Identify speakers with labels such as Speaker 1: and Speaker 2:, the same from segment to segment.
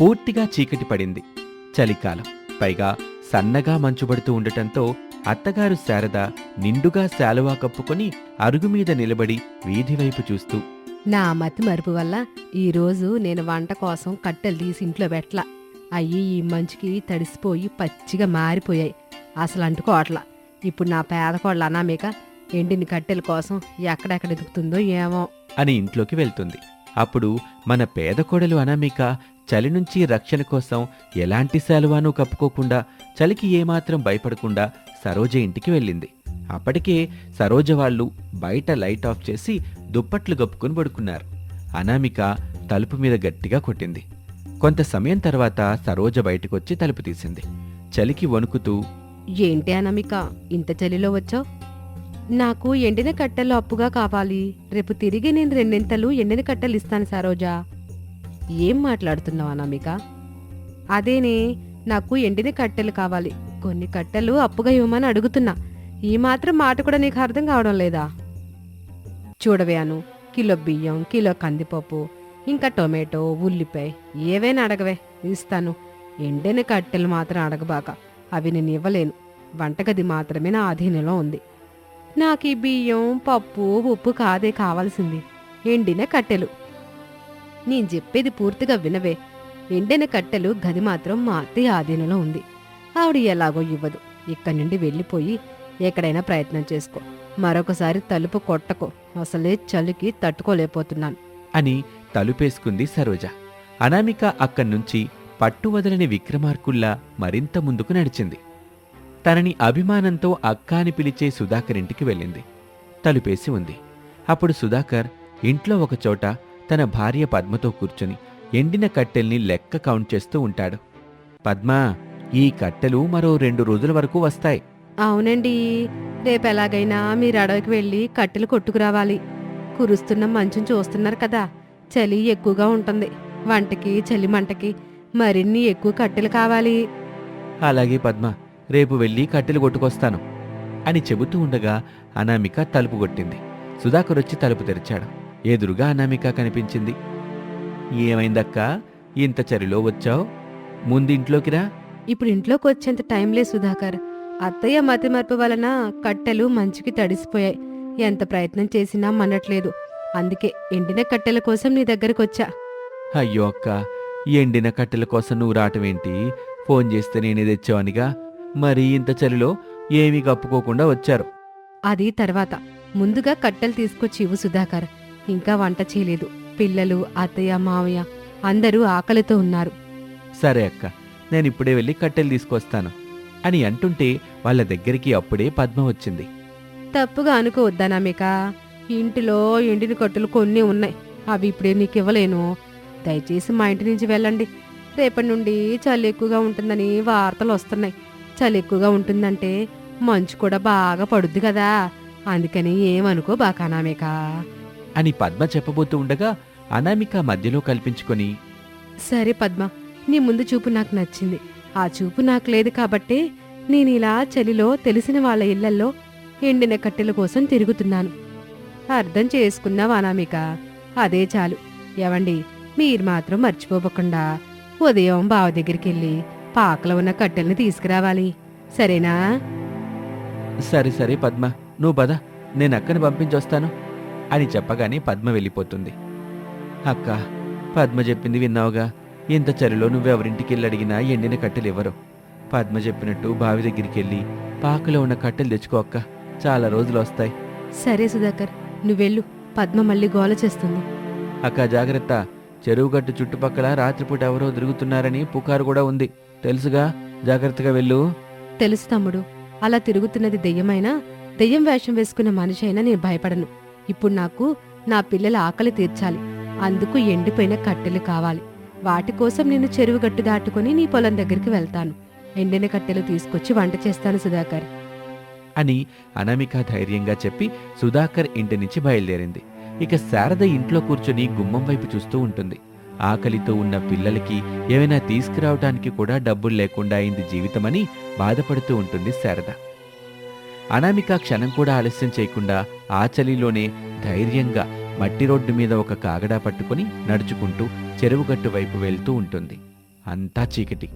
Speaker 1: పూర్తిగా చీకటి పడింది. చలికాలం. పైగా సన్నగా మంచుబడుతూ ఉండటంతో అత్తగారు శారద నిండుగా శాలువా కప్పుకొని అరుగు మీద నిలబడి వీధి వైపు చూస్తూ
Speaker 2: నా మతి మరుపు వల్ల ఈరోజు నేను వంట కోసం కట్టెలు తీసి ఇంట్లో పెట్టలా. అయ్యి ఈ మంచుకి తడిసిపోయి పచ్చిగా మారిపోయాయి. అసలు అంటుకోవట్లా. ఇప్పుడు నా పేదకోళ్ళ అనామేక ఎండిన కట్టెల కోసం ఎక్కడెక్కడ ఎదుగుతుందో ఏమో.
Speaker 1: అని ఇంట్లోకి వెళ్తుంది. అప్పుడు మన పేద కోడలు అనామిక చలి నుంచి రక్షణ కోసం ఎలాంటి శాలువాను కప్పుకోకుండా చలికి ఏమాత్రం భయపడకుండా సరోజ ఇంటికి వెళ్ళింది. అప్పటికే సరోజ వాళ్ళు బయట లైట్ ఆఫ్ చేసి దుప్పట్లు గప్పుకుని పడుకున్నారు. అనామిక తలుపు మీద గట్టిగా కొట్టింది. కొంత సమయం తర్వాత సరోజ బయటకొచ్చి తలుపు తీసింది. చలికి వణుకుతూ
Speaker 2: ఏంటి అనామిక ఇంత చలిలో వచ్చావు? నాకు ఎండిన కట్టెలు అప్పుగా కావాలి. రేపు తిరిగి నేను రెండింతలు ఎండిన కట్టెలు ఇస్తాను సరోజా. ఏం మాట్లాడుతున్నావు అనామిక? అదేనే నాకు ఎండిన కట్టెలు కావాలి. కొన్ని కట్టెలు అప్పుగా ఇవ్వమని అడుగుతున్నా. ఈ మాత్రం మాట కూడా నీకు అర్థం కావడం లేదా? చూడవేను కిలో బియ్యం కిలో కందిపప్పు ఇంకా టొమాటో ఉల్లిపాయ ఏవైనా అడగవే. ఇస్తాను. ఎండిన కట్టెలు మాత్రం అడగబాక. అవి నేను ఇవ్వలేను. వంటగది మాత్రమే నా అధీనంలో ఉంది. నాకు ఈ బియ్యం పప్పు ఉప్పు కాదే కావాల్సింది. ఎండిన కట్టెలు. నేను చెప్పేది పూర్తిగా వినవే. ఎండిన కట్టెలు గది మాత్రం మా అత్తయ్య ఆధీనంలో ఉంది. ఆవిడ ఎలాగో ఇవ్వదు. ఇక్కడి నుండి వెళ్ళిపోయి ఎక్కడైనా ప్రయత్నం చేసుకో. మరొకసారి తలుపు కొట్టకో. అసలే చలికి తట్టుకోలేకపోతున్నాను.
Speaker 1: అని తలుపేసుకుంది సరోజ. అనామిక అక్కడ్నుంచి పట్టు వదలని విక్రమార్కుల్లా మరింత ముందుకు నడిచింది. తనని అభిమానంతో అక్క అని పిలిచే సుధాకర్ ఇంటికి వెళ్ళింది. తలుపేసి ఉంది. అప్పుడు సుధాకర్ ఇంట్లో ఒకచోట తన భార్య పద్మతో కూర్చుని ఎండిన కట్టెల్ని లెక్క కౌంట్ చేస్తూ ఉంటాడు. పద్మా ఈ కట్టెలు మరో రెండు రోజుల వరకు వస్తాయి.
Speaker 2: అవునండి. రేపు ఎలాగైనా మీరు అడవికి వెళ్ళి కట్టెలు కొట్టుకురావాలి. కురుస్తున్న మంచుని చూస్తున్నారు కదా. చలి ఎక్కువగా ఉంటుంది. వంటకి చలి మంటకి మరిన్ని ఎక్కువ కట్టెలు కావాలి.
Speaker 1: అలాగే పద్మ. రేపు వెళ్ళి కట్టెలు కొట్టుకొస్తాను అని చెబుతూ ఉండగా అనామిక తలుపు కొట్టింది. సుధాకర్ వచ్చి తలుపు తెరిచాడు. ఎదురుగా అనామిక కనిపించింది. ఏమైందక్కా? ఇంత చలిలో వచ్చావు? ముందింట్లోకి రా.
Speaker 2: ఇప్పుడు ఇంట్లోకి వచ్చేంత టైంలే సుధాకర్. అత్తయ్య మతి మరపు వలన కట్టెలు మంచుకి తడిసిపోయాయి. ఎంత ప్రయత్నం చేసినా మనట్లేదు అందుకే ఎండిన కట్టెల కోసం నీ దగ్గరకు వచ్చా.
Speaker 1: అయ్యో అక్క ఎండిన కట్టెల కోసం నువ్వు రావటమేంటి ఫోన్ చేస్తే నేనే తెచ్చావనిగా? మరి ఇంత చలిలో ఏమీ కప్పుకోకుండా వచ్చారు.
Speaker 2: అది తర్వాత ముందుగా కట్టెలు తీసుకొచ్చి ఇవ్వు సుధాకర్. ఇంకా వంట చేయలేదు. పిల్లలు అత్తయ్య మావయ్య అందరూ ఆకలితో ఉన్నారు.
Speaker 1: సరే అక్క నేను ఇప్పుడే వెళ్ళి కట్టెలు తీసుకొస్తాను అని అంటుంటే వాళ్ళ దగ్గరికి అప్పుడే పద్మ వచ్చింది.
Speaker 2: తప్పుగా అనుకోవద్దనామిక ఇంటిలో ఎండిన కట్టెలు కొన్ని ఉన్నాయి. అవి ఇప్పుడే నీకు ఇవ్వలేను దయచేసి మా ఇంటి నుంచి వెళ్ళండి. రేపటి నుండి చలి ఎక్కువగా ఉంటుందని వార్తలు వస్తున్నాయి. చలి ఎక్కువగా ఉంటుందంటే మంచు కూడా బాగా పడుద్ది కదా. అందుకని ఏమనుకో బాకానామిక
Speaker 1: అని పద్మ చెప్పబోతూ ఉండగా అనామిక మధ్యలో కల్పించుకొని
Speaker 2: సరే పద్మ నీ ముందు చూపు నాకు నచ్చింది. ఆ చూపు నాకు లేదు కాబట్టే నేను ఇలా చలిలో తెలిసిన వాళ్ళ ఇళ్ళల్లో ఎండిన కట్టెల కోసం తిరుగుతున్నాను. అర్థం చేసుకున్నావా అనామిక? అదే చాలు. ఎవండి మీరు మాత్రం మర్చిపోకుండా ఉదయం బావ దగ్గరికి వెళ్ళి పాకలో ఉన్న కట్టెల్ని తీసుకురావాలి. సరేనా?
Speaker 1: సరే సరే పద్మ. నువ్వు పద. నేను అక్కని పంపించొస్తాను. అని చెప్పగానే పద్మ వెళ్ళిపోతుంది. అక్క పద్మ చెప్పింది విన్నావుగా? ఇంత చలిలో నువ్వెవరింటికి వెళ్ళి అడిగినా ఎండిన కట్టెలు ఇవ్వరు పద్మ చెప్పినట్టు బావి దగ్గరికి వెళ్ళి పాకలో ఉన్న కట్టెలు తెచ్చుకో అక్క. చాలా రోజులు వస్తాయి.
Speaker 2: సరే సుధాకర్ నువ్వెళ్ళు. పద్మ మళ్ళీ గోల చేస్తుంది.
Speaker 1: అక్క జాగ్రత్త. చెరువు గట్టు చుట్టుపక్కల రాత్రిపూట ఎవరో తిరుగుతున్నారని పుకారు కూడా ఉంది. తెలుసుగా? జాగ్రత్తగా వెళ్ళు.
Speaker 2: తెలుసు తమ్ముడు. అలా తిరుగుతున్నది దెయ్యమైనా దెయ్యం వేషం వేసుకున్న మనిషి అయినా నేను భయపడను. ఇప్పుడు నాకు నా పిల్లల ఆకలి తీర్చాలి. అందుకు ఎండిపోయిన కట్టెలు కావాలి. వాటి కోసం నేను చెరువు గట్టు దాటుకుని నీ పొలం దగ్గరికి వెళ్తాను. ఎండిన కట్టెలు తీసుకొచ్చి వంట చేస్తాను సుధాకర్.
Speaker 1: అని అనామిక ధైర్యంగా చెప్పి సుధాకర్ ఇంటి నుంచి బయలుదేరింది. ఇక శారద ఇంట్లో కూర్చొని గుమ్మం వైపు చూస్తూ ఉంటుంది. ఆకలితో ఉన్న పిల్లలకి ఏమైనా తీసుకురావటానికి కూడా డబ్బులు లేకుండా అయింది జీవితమని బాధపడుతూ ఉంటుంది శారద. అనామిక క్షణం కూడా ఆలస్యం చేయకుండా ఆ చలిలోనే ధైర్యంగా మట్టి రోడ్డు మీద ఒక కాగడా పట్టుకుని నడుచుకుంటూ చెరువుగట్టు వైపు వెళ్తూ ఉంటుంది. అంతా చీకటి.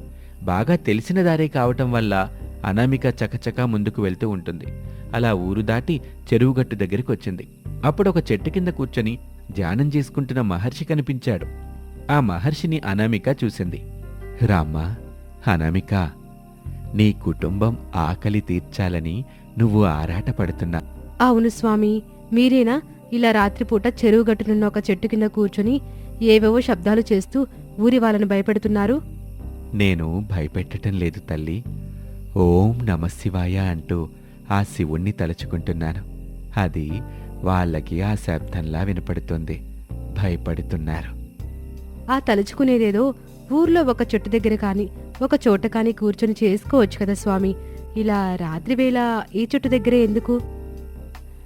Speaker 1: బాగా తెలిసిన దారే కావటం వల్ల అనామిక చకచకా ముందుకు వెళ్తూ ఉంటుంది. అలా ఊరు దాటి చెరువుగట్టు దగ్గరికి వచ్చింది. అప్పుడు ఒక చెట్టు కింద కూర్చొని ధ్యానం చేసుకుంటున్న మహర్షి కనిపించాడు. ఆ మహర్షిని అనామిక చూసింది. రామ్మా అనామిక నీ కుటుంబం ఆకలి తీర్చాలని నువ్వు ఆరాటపడుతున్నా
Speaker 2: అవును స్వామి మీరేనా ఇలా రాత్రిపూట చెరువు గట్టునున్న ఒక చెట్టు కింద కూర్చొని ఏవేవో శబ్దాలు చేస్తూ ఊరి వాళ్ళని భయపెడుతున్నారు?
Speaker 1: నేను భయపెట్టటం లేదు తల్లి. ఓం నమశివాయ అంటూ ఆ శివుణ్ణి తలుచుకుంటున్నాను. అది వాళ్ళకి ఆ శబ్దంలా వినపడుతుంది. భయపడుతున్నారు.
Speaker 2: ఆ తలుచుకునేదేదో ఊర్లో ఒక చెట్టు దగ్గర కాని ఒక చోట కాని కూర్చొని చేసుకోవచ్చు కదా స్వామి. ఇలా రాత్రివేళ ఈ చెట్టు దగ్గరే ఎందుకు?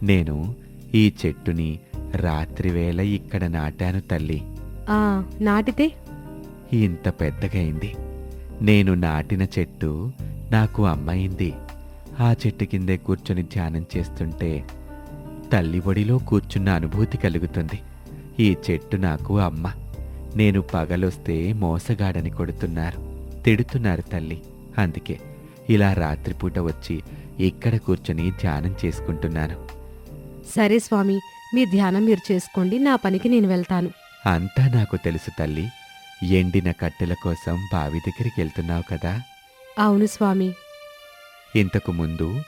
Speaker 1: నేను ఈ చెట్టుని రాత్రివేళ ఇక్కడ నాటాను తల్లి.
Speaker 2: ఆ నాటితే?
Speaker 1: ఇంత పెద్దగైంది నేను నాటిన చెట్టు నాకు అమ్మైంది ఆ చెట్టు కిందే కూర్చొని ధ్యానం చేస్తుంటే తల్లి ఒడిలో కూర్చున్న అనుభూతి కలుగుతుంది. ఈ చెట్టు నాకు అమ్మ. నేను పగలొస్తే మోసగాడని కొడుతున్నారు. తిడుతున్నారు తల్లి. అందుకే ఇలా రాత్రిపూట వచ్చి ఇక్కడ కూర్చొని ధ్యానం చేసుకుంటున్నాను.
Speaker 2: సరే స్వామి మీ ధ్యానం మీరు చేసుకోండి నా పనికి నేను వెళ్తాను.
Speaker 1: అంతా నాకు తెలుసు తల్లి. ఎండిన కట్టెల కోసం బావి దగ్గరికి వెళ్తున్నావు కదా?
Speaker 2: అవును స్వామి.
Speaker 1: ఇంతకు ముందు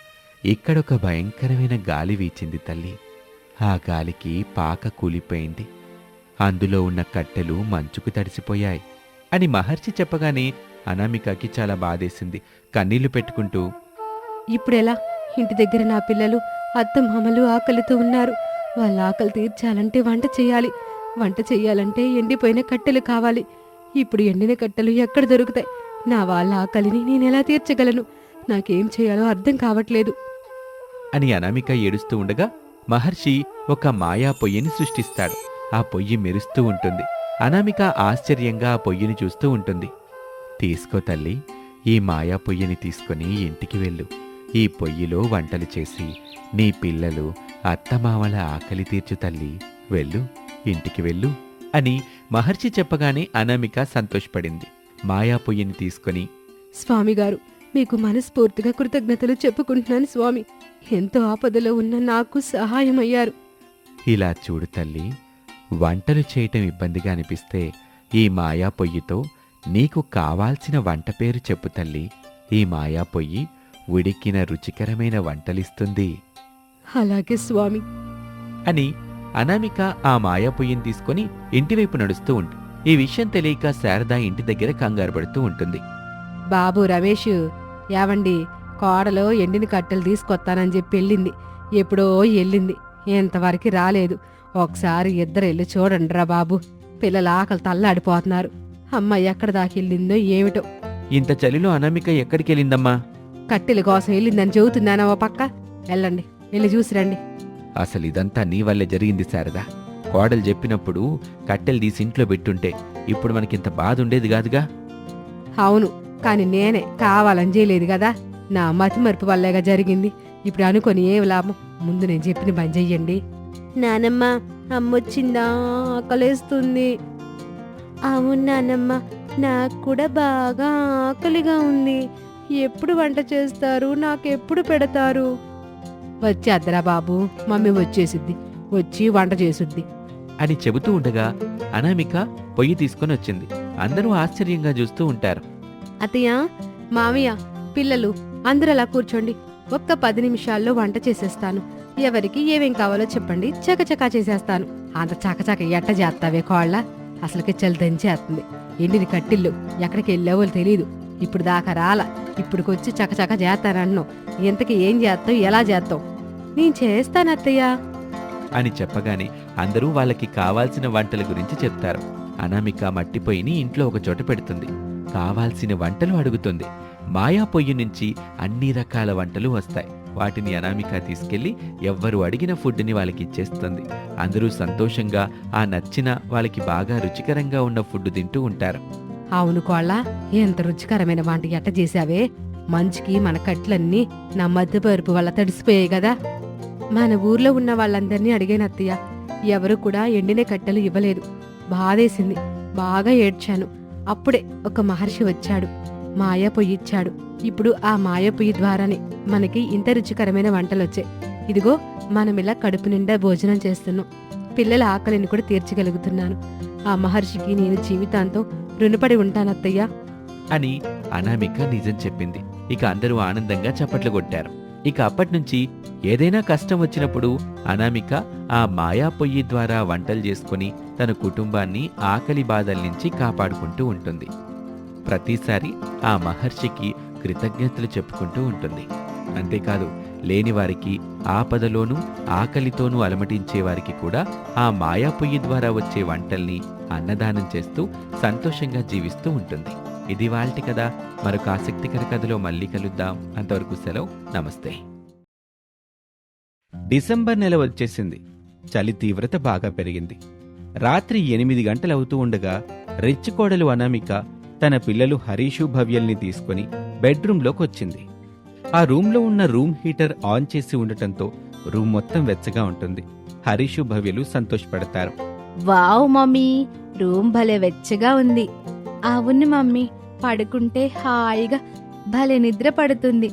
Speaker 1: ఇక్కడొక భయంకరమైన గాలి వీచింది తల్లి. ఆ గాలికి పాక కూలిపోయింది. అందులో ఉన్న కట్టెలు మంచుకు తడిసిపోయాయి అని మహర్షి చెప్పగానే అనామికకి చాలా బాధేసింది. కన్నీళ్ళు పెట్టుకుంటూ
Speaker 2: ఇప్పుడెలా? ఇంటి దగ్గర నా పిల్లలు అత్త మామలు ఆకలితో ఉన్నారు. వాళ్ళ ఆకలి తీర్చాలంటే వంట చేయాలి. వంట చేయాలంటే ఎండిపోయిన కట్టెలు కావాలి. ఇప్పుడు ఎండిన కట్టెలు ఎక్కడ దొరుకుతాయి? నా వాళ్ళ ఆకలిని నేను ఎలా తీర్చగలను? నాకేం చేయాలో అర్థం కావట్లేదు.
Speaker 1: అని అనామిక ఏడుస్తూ ఉండగా మహర్షి ఒక మాయా పొయ్యిని సృష్టిస్తాడు. ఆ పొయ్యి మెరుస్తూ ఉంటుంది. అనామిక ఆశ్చర్యంగా ఆ పొయ్యిని చూస్తూ ఉంటుంది. తీసుకో తల్లి ఈ మాయా పొయ్యిని తీసుకుని ఇంటికి వెళ్ళు. ఈ పొయ్యిలో వంటలు చేసి నీ పిల్లలు అత్తమామల ఆకలి తీర్చు తల్లి. వెళ్ళు ఇంటికి వెళ్ళు. అని మహర్షి చెప్పగానే అనామిక సంతోషపడింది. మాయా పొయ్యిని తీసుకొని
Speaker 2: స్వామిగారు మీకు మనస్ఫూర్తిగా కృతజ్ఞతలు చెప్పుకుంటున్నాను స్వామి. ఎంతో ఆపదలో ఉన్న నాకు సహాయం అయ్యారు
Speaker 1: ఇలా చూడు తల్లి వంటలు చేయటం ఇబ్బందిగా అనిపిస్తే ఈ మాయా పొయ్యితో నీకు కావాల్సిన వంట పేరు చెప్పు తల్లి. ఈ మాయా పొయ్యి ఉడికిన రుచికరమైన వంటలిస్తుంది.
Speaker 2: అలాగే స్వామి.
Speaker 1: అని అనామిక ఆ మాయా పొయ్యిని తీసుకొని ఇంటివైపు నడుస్తూ ఉంటుంది ఈ విషయం తెలియక శారద ఇంటి దగ్గర కంగారు పడుతూ ఉంటుంది.
Speaker 2: బాబు రమేష్ యావండి కోడలో ఎండిన కట్టెలు తీసుకొస్తానని చెప్పి వెళ్ళింది. ఎప్పుడో వెళ్ళింది. ఎంతవరకు రాలేదు. ఒకసారి ఇద్దరు వెళ్ళి చూడండి రా బాబు. పిల్లల ఆకలి తల్లాడిపోతున్నారు. అమ్మ ఎక్కడ దాకా వెళ్ళిందో ఏమిటో.
Speaker 1: ఇంత చలిలో అనామిక ఎక్కడికి వెళ్ళిందమ్మా?
Speaker 2: కట్టెల కోసం వెళ్ళిందని చెబుతున్నానా ఓ పక్క? వెళ్ళండి. వెళ్ళి చూసిరండి
Speaker 1: అసలు ఇదంతా నీ వల్లే జరిగింది శారదా. కోడలు చెప్పినప్పుడు కట్టెలు తీసి ఇంట్లో పెట్టుంటే ఇప్పుడు మనకింత బాధ ఉండేది కాదుగా?
Speaker 2: అవును కాని నేనే కావాలని చేయలేదు కదా. నా మతి మరుపు వల్లేగా జరిగింది. ఇప్పుడు అనుకొని ఏం లాభం? ముందు నేను చెప్పిన పని చెయ్యండి. నానమ్మ అమ్మొచ్చిందా? ఆకలేస్తుంది. అవును నానమ్మ నాకు కూడా బాగా ఆకలిగా ఉంది. ఎప్పుడు వంట చేస్తారు? నాకెప్పుడు పెడతారు? వచ్చేద్దరా బాబు మమ్మీ వచ్చేసిద్ది. వచ్చి వంట చేసుద్ది.
Speaker 1: అని చెబుతూ ఉండగా అనామిక పొయ్యి తీసుకొని వచ్చింది. అందరూ ఆశ్చర్యంగా చూస్తూ ఉంటారు.
Speaker 2: అత్తయ్య మామయ్య పిల్లలు అందరూ అలా కూర్చోండి. ఒక్క పది నిమిషాల్లో వంట చేసేస్తాను. ఎవరికి ఏమేం కావాలో చెప్పండి. చకచకా చేసేస్తాను. అంత చకచక ఎట్ట చేస్తావే కోళ్ళ? అసలుకి చలి దంచేస్తుంది ఎండిని కట్టిల్లు ఎక్కడికి వెళ్ళావో తెలియదు ఇప్పుడు దాకా రాల. ఇప్పుడుకొచ్చి చకచక చేస్తానంటున్నావు ఇంతకి ఏం చేస్తావు? ఎలా చేస్తావు? నేను చేస్తాను అత్తయ్య.
Speaker 1: అని చెప్పగానే అందరూ వాళ్ళకి కావాల్సిన వంటల గురించి చెప్తారు. అనామిక మట్టి పొయ్యిని ఇంట్లో ఒక చోట పెడుతుంది. కావాల్సిన వంటలు అడుగుతుంది. మాయా పొయ్యి నుంచి అన్ని రకాల వంటలు వస్తాయి. వాటిని అనామిక తీసుకెళ్ళి ఎవ్వరు అడిగిన ఫుడ్ని వాళ్ళకి ఇచ్చేస్తుంది. అందరూ సంతోషంగా ఆ నచ్చిన వాళ్ళకి బాగా రుచికరంగా ఉన్న ఫుడ్ తింటూ ఉంటారు.
Speaker 2: అవును కోళ్ళ ఎంత రుచికరమైన వంట ఎట్ట చేశావే. మంచుకి మన కట్లన్నీ నా మధ్యపరుపు వల్ల తడిసిపోయాయి కదా. మన ఊర్లో ఉన్న వాళ్ళందరినీ అడిగాను అత్తయ్య. ఎవరు కూడా ఎండిన కట్టెలు ఇవ్వలేదు. బాధేసింది. బాగా ఏడ్చాను. అప్పుడే ఒక మహర్షి వచ్చాడు. మాయా పొయ్యి ఇచ్చాడు. ఇప్పుడు ఆ మాయా పొయ్యి ద్వారానే మనకి ఇంత రుచికరమైన వంటలు వచ్చాయి. ఇదిగో మనం ఇలా కడుపు నిండా భోజనం చేస్తున్నాం. పిల్లల ఆకలిని కూడా తీర్చగలుగుతున్నాను. ఆ మహర్షికి నేను జీవితాంతం రుణపడి ఉంటానత్తయ్యా
Speaker 1: అని అనామిక నిజం చెప్పింది. ఇక అందరూ ఆనందంగా చప్పట్లు కొట్టారు. ఇక అప్పట్నుంచి ఏదైనా కష్టం వచ్చినప్పుడు అనామిక ఆ మాయా పొయ్యి ద్వారా వంటలు చేసుకుని తన కుటుంబాన్ని ఆకలి బాధల నుంచి కాపాడుకుంటూ ఉంటుంది. ప్రతిసారి ఆ మహర్షికి కృతజ్ఞతలు చెప్పుకుంటూ ఉంటుంది. అంతేకాదు లేని వారికి ఆపదలోనూ ఆకలితోనూ అలమటించే వారికి కూడా ఆ మాయా పొయ్యి ద్వారా వచ్చే వంటల్ని అన్నదానం చేస్తూ సంతోషంగా జీవిస్తూ ఉంటుంది. ఇది వాళ్ళటి కదా మరొక ఆసక్తికర కథలో మళ్ళీ కలుద్దాం. అంతవరకు సెలవు. నమస్తే. డిసెంబర్ నెల వచ్చేసింది. చలి తీవ్రత బాగా పెరిగింది. రాత్రి ఎనిమిది గంటలవుతూ ఉండగా రెచ్చికోడలు అనామిక తన పిల్లలు హరీషు భవ్యల్ని తీసుకుని బెడ్రూంలోకి వచ్చింది. ఆ రూంలో ఉన్న రూమ్ హీటర్ ఆన్ చేసి ఉండటంతో రూమ్ మొత్తం వెచ్చగా ఉంటుంది. హరీషు భవ్యలు సంతోషపడతారు.
Speaker 3: Wow mummy. రూమ్ భలే వెచ్చగా ఉంది. అవును మమ్మీ. పడుకుంటే హాయిగా భలే నిద్ర పడుతుంది.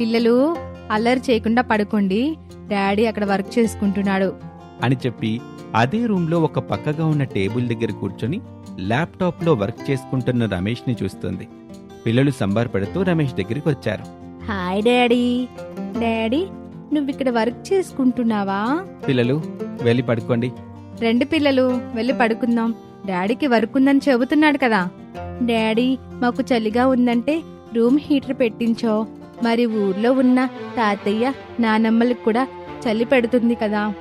Speaker 3: పిల్లలు అల్లరి చేయకుండా పడుకోండి. డాడీ అక్కడ వర్క్ చేసుకుంటున్నాడు.
Speaker 1: అని చెప్పి అదే రూంలో ఒక పక్కగా ఉన్న టేబుల్ దగ్గర కూర్చొని ల్యాప్టాప్లో వర్క్ చేసుకుంటున్న రమేష్ని చూస్తుంది. పిల్లలు సంబారపడుతూ రమేష్ దగ్గరికి వచ్చారు.
Speaker 3: Hi daddy. డాడీ నువ్వు ఇక్కడ వర్క్ చేసుకుంటున్నావా?
Speaker 1: పిల్లలు వెళ్ళి పడుకోండి.
Speaker 3: రెండు పిల్లలు వెళ్ళి పడుకుందాం. డాడీకి వర్క్ ఉందని చెబుతున్నాడు కదా. డాడీ మాకు చలిగా ఉందంటే రూమ్ హీటర్ పెట్టించో. మరి ఊర్లో ఉన్న తాతయ్య నానమ్మలకు కూడా చలి పెడుతుంది కదా.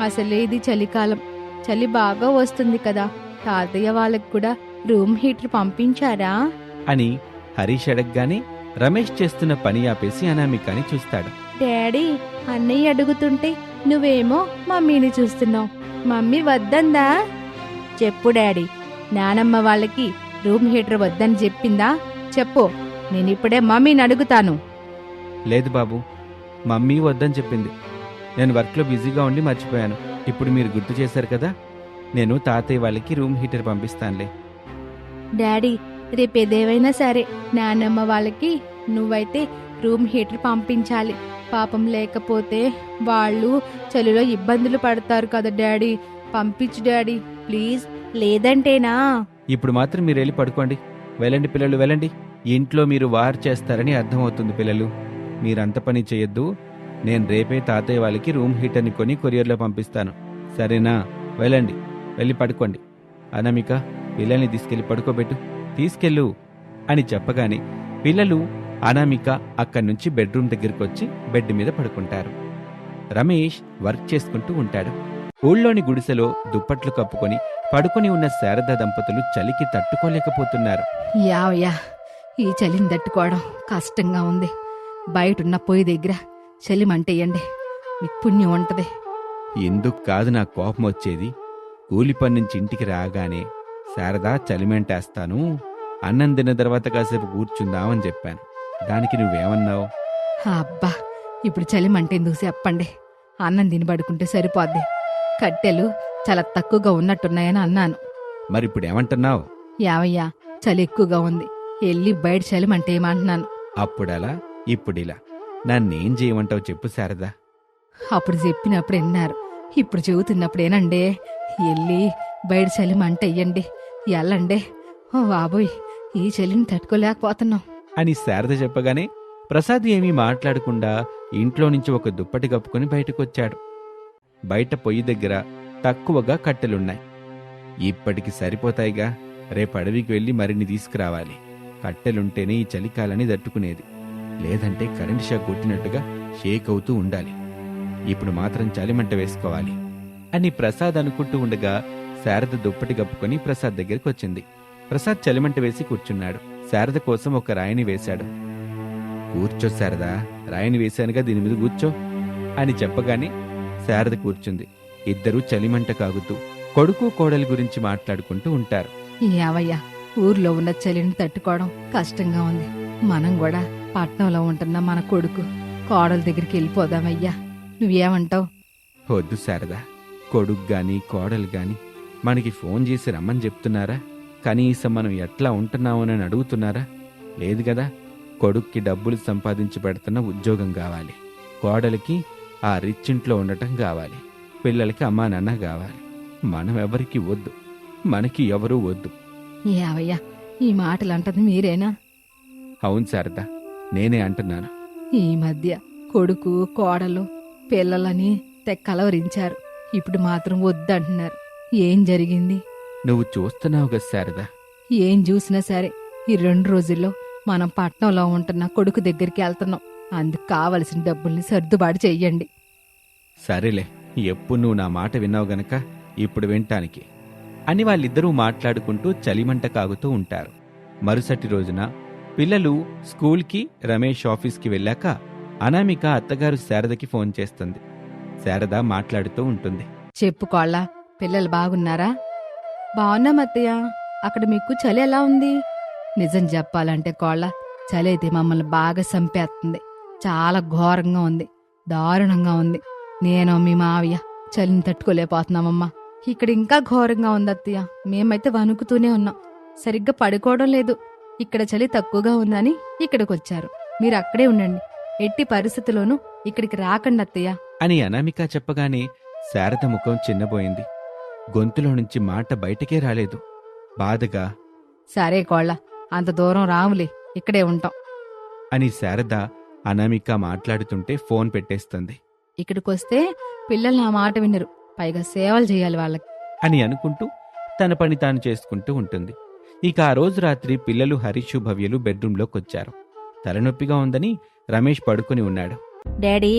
Speaker 3: అసలే ఇది చలికాలం. చలి బాగా వస్తుంది కదా. తాతయ్య వాళ్ళకు కూడా రూమ్ హీటర్ పంపించారా?
Speaker 1: అని హరీష్ అడగగానే రమేష్ చేస్తున్న పని ఆపేసి అనామికాని చూస్తాడు.
Speaker 3: డాడీ అన్నయ్య అడుగుతుంటే నువ్వేమో మమ్మీని చూస్తున్నావు. మమ్మీ వద్దందా? చెప్పు డాడీ. నానమ్మ వాళ్ళకి రూమ్ హీటర్ వద్దని చెప్పిందా? చెప్పు. నేను ఇప్పుడే మమ్మీని అడుగుతాను.
Speaker 1: లేదు బాబు. మమ్మీ వద్దని చెప్పింది. నేను వర్క్లో బిజీగా ఉండి మర్చిపోయాను. ఇప్పుడు మీరు గుర్తు చేశారు కదా? నేను తాతయ్య వాళ్ళకి రూమ్ హీటర్ పంపిస్తానులే.
Speaker 3: డాడీ రేపేదేవైనా సరే నానమ్మ వాళ్ళకి నువ్వైతే రూమ్ హీటర్ పంపించాలి. పాపం లేకపోతే వాళ్ళు చలిలో ఇబ్బందులు పడతారు కదా డాడీ. పంపించు డాడీ ప్లీజ్. లేదంటేనా?
Speaker 1: ఇప్పుడు మాత్రం మీరు వెళ్ళి పడుకోండి. వెళ్ళండి పిల్లలు వెళ్ళండి. ఇంట్లో మీరు వార్ చేస్తారని అర్థమవుతుంది పిల్లలు. మీరంత పని చేయొద్దు. నేను రేపే తాతయ్య వాళ్ళకి రూమ్ హీటర్ని కొని కొరియర్లో పంపిస్తాను. సరేనా? వెళ్ళండి. వెళ్ళి పడుకోండి. అనామిక పిల్లల్ని తీసుకెళ్ళి పడుకోబెట్టు. తీసుకెళ్ళు అని చెప్పగానే పిల్లలు అనామిక అక్కడి నుంచి బెడ్రూమ్ దగ్గరికి వచ్చి బెడ్ మీద పడుకుంటారు. రమేష్ వర్క్ చేసుకుంటూ ఉంటాడు. ఊళ్ళోని గుడిసెలో దుప్పట్లు కప్పుకొని పడుకొని ఉన్న శారద దంపతులు చలికి తట్టుకోలేకపోతున్నారు.
Speaker 3: యావయ్యా ఈ చలిని తట్టుకోవడం కష్టంగా ఉంది. బయటున్న పొయ్యి దగ్గర చలి మంటేయండి. మీకు పుణ్యం ఉంటది.
Speaker 1: ఎందుకు కాదు నా కోపం వచ్చేది? కూలి పని నుంచి ఇంటికి రాగానే శారదా చలిమెంటేస్తాను అన్నం తిన్న తర్వాత కాసేపు కూర్చుందామని చెప్పాను. దానికి నువ్వేమన్నావు?
Speaker 3: అబ్బా ఇప్పుడు చలి మంటేందుకు చెప్పండి? అన్నం తిని పడుకుంటే సరిపోద్ది. కట్టెలు చాలా తక్కువగా ఉన్నట్టున్నాయని అన్నాను.
Speaker 1: మరిప్పుడు ఏమంటున్నావు?
Speaker 3: యావయ్యా చలి ఎక్కువగా ఉంది. వెళ్ళి బయట చలి మంటేయమంటున్నాను
Speaker 1: అప్పుడలా ఇప్పుడిలా. నన్నేం చేయమంటావు చెప్పు శారదా.
Speaker 3: అప్పుడు చెప్పినప్పుడు విన్నారు. ఇప్పుడు చెబుతున్నప్పుడేనండే వెళ్ళి బయట చలి మంట అయ్యండి ఎల్లండే. ఓ బాబోయ్ ఈ చలిని తట్టుకోలేకపోతున్నాం.
Speaker 1: అని శారద చెప్పగానే ప్రసాద్ ఏమీ మాట్లాడకుండా ఇంట్లో నుంచి ఒక దుప్పటి కప్పుకొని బయటకొచ్చాడు. బయట పొయ్యి దగ్గర తక్కువగా కట్టెలున్నాయి. ఇప్పటికి సరిపోతాయిగా రేపు అడవికి వెళ్ళి మరిన్ని తీసుకురావాలి. కట్టెలుంటేనే ఈ చలికాలని తట్టుకునేది. లేదంటే కరెంట్ షాక్ కొట్టినట్టుగా షేక్ అవుతూ ఉండాలి. ఇప్పుడు మాత్రం చలిమంట వేసుకోవాలి అని ప్రసాద్ అనుకుంటూ ఉండగా శారద దుప్పటి కప్పుకొని ప్రసాద్ దగ్గరికి వచ్చింది ప్రసాద్ చలిమంట వేసి కూర్చున్నాడు. శారద కోసం ఒక రాయిని వేశాడు. కూర్చో శారదా రాయిని వేశానుగా దీని మీద కూర్చో అని చెప్పగానే శారద కూర్చుంది. ఇద్దరూ చలిమంట కాగుతూ కొడుకు కోడలి గురించి మాట్లాడుకుంటూ ఉంటారు.
Speaker 3: యావయ్యా ఊర్లో ఉన్న చలిని తట్టుకోవడం కష్టంగా ఉంది. మనం కూడా పట్నంలో ఉంటున్న మన కొడుకు కోడల దగ్గరికి వెళ్ళిపోదామయ్యా. నువ్వేమంటావు?
Speaker 1: వద్దు శారదా కొడుకు గాని కోడలు గాని మనకి ఫోన్ చేసి రమ్మని చెప్తున్నారా? కనీసం మనం ఎట్లా ఉంటున్నామని అడుగుతున్నారా? లేదు కదా. కొడుక్కి డబ్బులు సంపాదించి పెడుతున్న ఉద్యోగం కావాలి. కోడలికి ఆ రిచ్ ఇంట్లో ఉండటం కావాలి. పిల్లలకి అమ్మా నాన్న కావాలి. మనం ఎవరికి వద్దు. మనకి ఎవరూ వద్దు.
Speaker 3: ఏవయ్యా ఈ మాటలు అంటది మీరేనా?
Speaker 1: అవును శారదా నేనే అంటున్నాను.
Speaker 3: ఈ మధ్య కొడుకు కోడలు పిల్లలని తెక్కలవరించారు ఇప్పుడు మాత్రం వద్దంటున్నారు. ఏం జరిగింది?
Speaker 1: నువ్వు చూస్తున్నావు కదా శారదా.
Speaker 3: ఏం చూసినా సరే ఈ రెండు రోజుల్లో మనం పట్నంలో ఉంటున్న కొడుకు దగ్గరికి వెళ్తున్నాం. అందుకు కావలసిన డబ్బుల్ని సర్దుబాటు చెయ్యండి.
Speaker 1: సరేలే ఎప్పుడు నువ్వు నా మాట విన్నావు గనక ఇప్పుడు వింటానికి అని వాళ్ళిద్దరూ మాట్లాడుకుంటూ చలిమంట కాగుతూ ఉంటారు. మరుసటి రోజున పిల్లలు స్కూల్కి రమేష్ ఆఫీస్కి వెళ్ళాక అనామిక అత్తగారు శారదకి ఫోన్ చేస్తుంది. శారద మాట్లాడుతూ ఉంటుంది.
Speaker 3: చెప్పుకోళ్ళ పిల్లలు బాగున్నారా? బాగున్నాం మత్తయ్య అక్కడ మీకు చలి ఎలా ఉంది? నిజం చెప్పాలంటే కోళ్ళ చలి అయితే మమ్మల్ని బాగా చంపేస్తుంది. చాలా ఘోరంగా ఉంది. దారుణంగా ఉంది. నేను మీ మావయ్య చలిని తట్టుకోలేకపోతున్నామమ్మా. ఇక్కడ ఇంకా ఘోరంగా ఉంది అత్తయ్య. మేమైతే వణుకుతూనే ఉన్నాం. సరిగ్గా పడుకోవడం లేదు. ఇక్కడ చలి తక్కువగా ఉందని ఇక్కడికి వచ్చారు. మీరు అక్కడే ఉండండి. ఎట్టి పరిస్థితుల్లోనూ ఇక్కడికి రాకండి అత్తయ్య.
Speaker 1: అని అనామిక చెప్పగానే శారద ముఖం చిన్నబోయింది. గొంతులో నుంచి మాట బయటకే రాలేదు. బాధగా
Speaker 3: సరే కోళ్ళ అంత దూరం రాములే ఇక్కడే ఉంటాం.
Speaker 1: అని శారద అనామిక మాట్లాడుతుంటే ఫోన్ పెట్టేస్తుంది.
Speaker 3: ఇక్కడికొస్తే పిల్లలు నా మాట వినరు పైగా సేవలు చేయాలి వాళ్ళకి.
Speaker 1: అని అనుకుంటూ తన పని తాను చేసుకుంటూ ఉంటుంది. ఇక ఆ రోజు రాత్రి పిల్లలు హరీషు భవ్యలు బెడ్రూంలోకి వచ్చారు తలనొప్పిగా ఉందని రమేష్ పడుకుని ఉన్నాడు.
Speaker 3: డాడీ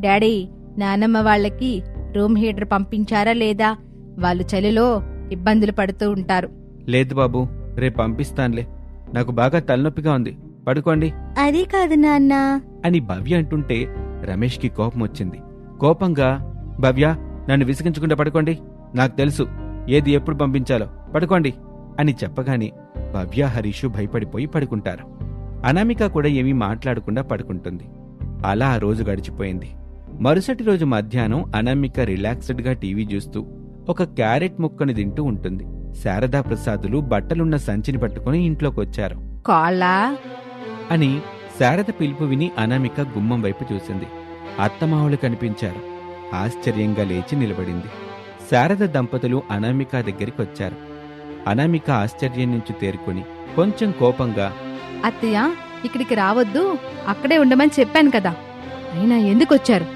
Speaker 3: డాడీ నానమ్మ వాళ్ళకి రూమ్ హీటర్ పంపించారా లేదా? వాళ్ళు చలిలో ఇబ్బందులు పడుతూ ఉంటారు.
Speaker 1: లేదు బాబు రేపు పంపిస్తానులే. నాకు బాగా తలనొప్పిగా ఉంది. పడుకోండి.
Speaker 3: అది కాదు నాన్న.
Speaker 1: అని భవ్య అంటుంటే రమేష్కి కోపం వచ్చింది. కోపంగా భవ్య నన్ను విసిగించకుండా పడుకోండి. నాకు తెలుసు ఏది ఎప్పుడు పంపించాలో. పడుకోండి అని చెప్పగానే భవ్య హరీషు భయపడిపోయి పడుకుంటారు. అనామిక కూడా ఏమీ మాట్లాడకుండా పడుకుంటుంది. అలా ఆ రోజు గడిచిపోయింది. మరుసటి రోజు మధ్యాహ్నం అనామిక రిలాక్స్డ్గా టీవీ చూస్తూ ఒక క్యారెట్ ముక్కని తింటూ ఉంటుంది. శారదా ప్రసాదులు బట్టలున్న సంచిని పట్టుకుని ఇంట్లోకొచ్చారు.
Speaker 3: కోళ్ళ
Speaker 1: అని శారద పిలుపు విని అనామిక గుమ్మం వైపు చూసింది. అత్తమావులు కనిపించారు. ఆశ్చర్యంగా లేచి నిలబడింది. శారద దంపతులు అనామిక దగ్గరికి వచ్చారు అనామిక ఆశ్చర్యం నుంచి తేరుకొని కొంచెం కోపంగా
Speaker 3: అత్తయ్య ఇక్కడికి రావద్దు. అక్కడే ఉండమని చెప్పాను కదా. అయినా ఎందుకు వచ్చారు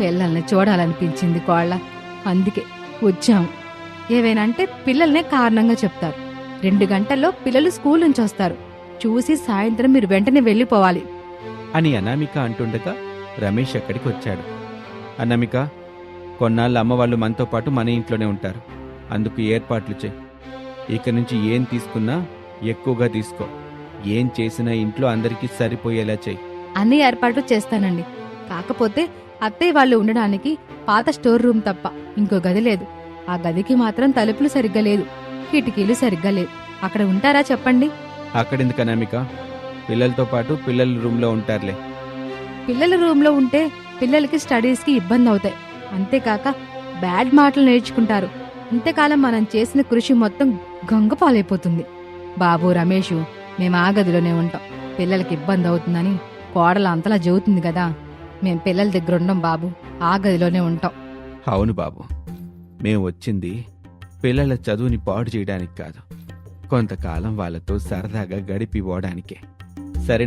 Speaker 3: పిల్లల్ని చూడాలనిపించింది కోళ్ళ. అందుకే వచ్చాము ఏవైనంటే పిల్లల్నే కారణంగా చెప్తారు. రెండు గంటల్లో పిల్లలు స్కూల్ నుంచి వస్తారు. చూసి సాయంత్రం మీరు వెంటనే వెళ్ళిపోవాలి.
Speaker 1: అని అనామిక అంటుండగా రమేష్ అక్కడికి వచ్చాడు. అనామిక కొన్నాళ్ళు అమ్మ వాళ్ళు మనతో పాటు మన ఇంట్లోనే ఉంటారు. అందుకు ఏర్పాట్లు చేయి. ఇక నుంచి ఏం తీసుకున్నా ఎక్కువగా తీసుకో. ఏం చేసినా ఇంట్లో అందరికీ సరిపోయేలా చెయ్యి
Speaker 3: అన్ని ఏర్పాట్లు చేస్తానండి. కాకపోతే అత్తయ్య వాళ్ళు ఉండడానికి పాత స్టోర్ రూమ్ తప్ప ఇంకో గది లేదు. ఆ గదికి మాత్రం తలుపులు సరిగ్గా లేదు. కిటికీలు సరిగ్గా లేవు. అక్కడ ఉంటారా చెప్పండి?
Speaker 1: అక్కడెందుకు అనామిక పిల్లలతో పాటు పిల్లల రూమ్లో ఉంటారులే.
Speaker 3: పిల్లల రూమ్లో ఉంటే పిల్లలకి స్టడీస్కి ఇబ్బంది అవుతాయి అంతేకాక బ్యాడ్ మాటలు నేర్చుకుంటారు. ఇంతకాలం మనం చేసిన కృషి మొత్తం గంగ పాలైపోతుంది. బాబు రమేషు మేము ఆ గదిలోనే ఉంటాం. పిల్లలకి ఇబ్బంది అవుతుందని కోడలు అంతలా చెబుతుంది కదా. మేం పిల్లల దగ్గర ఉండం బాబు. ఆ గదిలోనే ఉంటాం.
Speaker 1: అవును బాబు. మేము వచ్చింది పిల్లల చదువుని పాడు చేయడానికి కాదు. కొంతకాలం వాళ్ళతో సరదాగా గడిపి పోవడానికే. సరే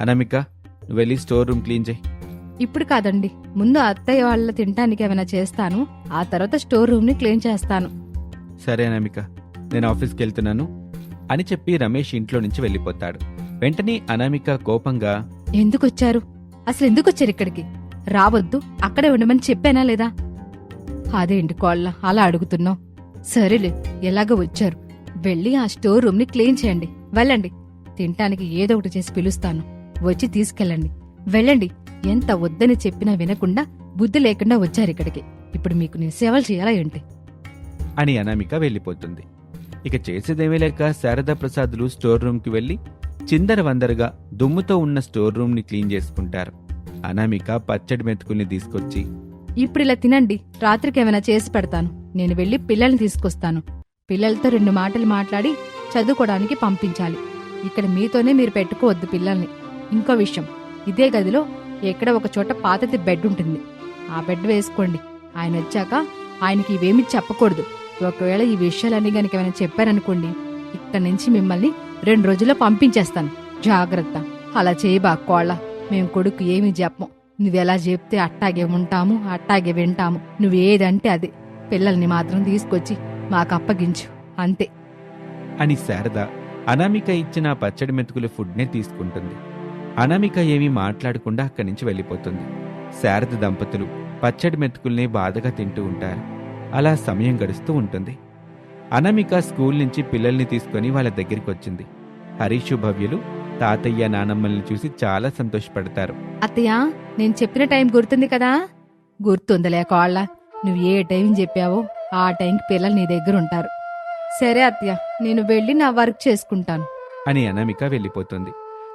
Speaker 1: అనామిక నువ్వు వెళ్ళి స్టోర్ రూమ్ క్లీన్ చేయి.
Speaker 3: ఇప్పుడు కాదండి. ముందు అత్తయ్య వాళ్ళ తినటానికి ఏమైనా చేస్తాను. ఆ తర్వాత స్టోర్ రూమ్ని క్లీన్ చేస్తాను.
Speaker 1: సరే అనామిక. నేను ఆఫీస్కి వెళ్తున్నాను. అని చెప్పి రమేష్ ఇంట్లో నుంచి వెళ్ళిపోతాడు. వెంటనే అనామిక కోపంగా
Speaker 3: ఎందుకు వచ్చారు అసలు ఎందుకు వచ్చారు ఇక్కడికి? రావద్దు అక్కడే ఉండమని చెప్పానా లేదా? అదేంటి కోళ్ళ అలా అడుగుతున్నావు? సరేలే ఎలాగో వచ్చారు. వెళ్ళి ఆ స్టోర్ రూమ్ని క్లీన్ చేయండి. వెళ్ళండి. తినటానికి ఏదో ఒకటి చేసి పిలుస్తాను. వచ్చి తీసుకెళ్ళండి. వెళ్ళండి. ఎంత వద్దని చెప్పినా వినకుండా బుద్ధి లేకుండా వచ్చారు ఇక్కడికి. ఇప్పుడు మీకు నేను సేవలు చేయాలా ఏంటి?
Speaker 1: అని అనామిక వెళ్ళిపోతుంది. ఇక చేసేదేమీ లేక శారదా ప్రసాదులు స్టోర్ రూమ్కి వెళ్ళి చిందర వందరగా దుమ్ముతో ఉన్న స్టోర్ రూమ్ని క్లీన్ చేసుకుంటారు. అనామిక పచ్చడి మెతుకుల్ని తీసుకొచ్చి
Speaker 3: ఇప్పుడు ఇలా తినండి రాత్రికి ఏమైనా చేసి పెడతాను. నేను వెళ్ళి పిల్లల్ని తీసుకొస్తాను. పిల్లలతో రెండు మాటలు మాట్లాడి చదువుకోవడానికి పంపించాలి. ఇక్కడ మీతోనే మీరు పెట్టుకోవద్దు పిల్లల్ని. ఇంకో విషయం ఇదే గదిలో ఎక్కడ ఒక చోట పాతది బెడ్ ఉంటుంది. ఆ బెడ్ వేసుకోండి. ఆయన వచ్చాక ఆయనకి ఇవేమి చెప్పకూడదు. ఒకవేళ ఈ విషయాలన్నీ గనక ఏమైనా చెప్పారనుకోండి ఇక్కడ నుంచి మిమ్మల్ని రెండు రోజుల్లో పంపించేస్తాను. జాగ్రత్త. అలా చేయబాక్కోళ్ళ మేము కొడుకు ఏమీ చెప్పం నువ్వెలా చెప్తే అట్టాగే ఉంటాము అట్టాగే వింటాము. నువ్వేదంటే అది. పిల్లల్ని మాత్రం తీసుకొచ్చి మాకు అప్పగించు అంతే.
Speaker 1: అని శారద అనామిక ఇచ్చిన పచ్చడి మెతుకుల ఫుడ్నే తీసుకుంటుంది. అనామిక ఏమీ మాట్లాడకుండా అక్కడి నుంచి వెళ్ళిపోతుంది. శారద దంపతులు పచ్చడి మెతుకుల్ని బాధగా తింటూ ఉంటారు. అలా సమయం గడుస్తూ ఉంటుంది. అనామిక స్కూల్ నుంచి పిల్లల్ని తీసుకొని వాళ్ళ దగ్గరికి వచ్చింది. హరీషు భవ్యులు తాతయ్య నానమ్మల్ని చూసి చాలా సంతోషపడతారు.
Speaker 3: అత్తయ్య నేను చెప్పిన టైం గుర్తుంది కదా? గుర్తుందిలే కోళ్ళ. నువ్వు ఏ టైం చెప్పావో ఆ టైంకి పిల్లలు నీ దగ్గర ఉంటారు. సరే అత్తయ్య నేను వెళ్ళి నా వర్క్ చేసుకుంటాను.
Speaker 1: అని అనామిక వెళ్ళిపోతుంది.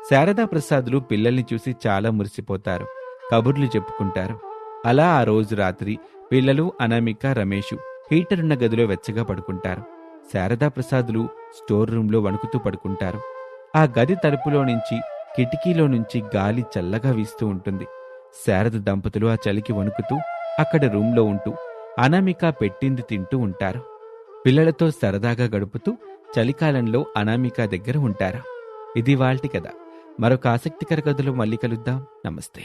Speaker 1: శారదా ప్రసాదులు పిల్లల్ని చూసి చాలా మురిసిపోతారు. కబుర్లు చెప్పుకుంటారు. అలా ఆ రోజు రాత్రి పిల్లలు అనామిక రమేషు హీటర్ ఉన్న గదిలో వెచ్చగా పడుకుంటారు. శారదా ప్రసాదులు స్టోర్ రూంలో వణుకుతూ పడుకుంటారు. ఆ గది తలుపులో నుంచి కిటికీలో నుంచి గాలి చల్లగా వీస్తూ ఉంటుంది. శారద దంపతులు ఆ చలికి వణుకుతూ అక్కడ రూంలో ఉంటూ అనామిక పెట్టింది తింటూ ఉంటారు. పిల్లలతో సరదాగా గడుపుతూ చలికాలంలో అనామిక దగ్గర ఉంటారు. ఇది వాల్టి కదా మరొక ఆసక్తికర కథలో మళ్ళీ కలుద్దాం. నమస్తే.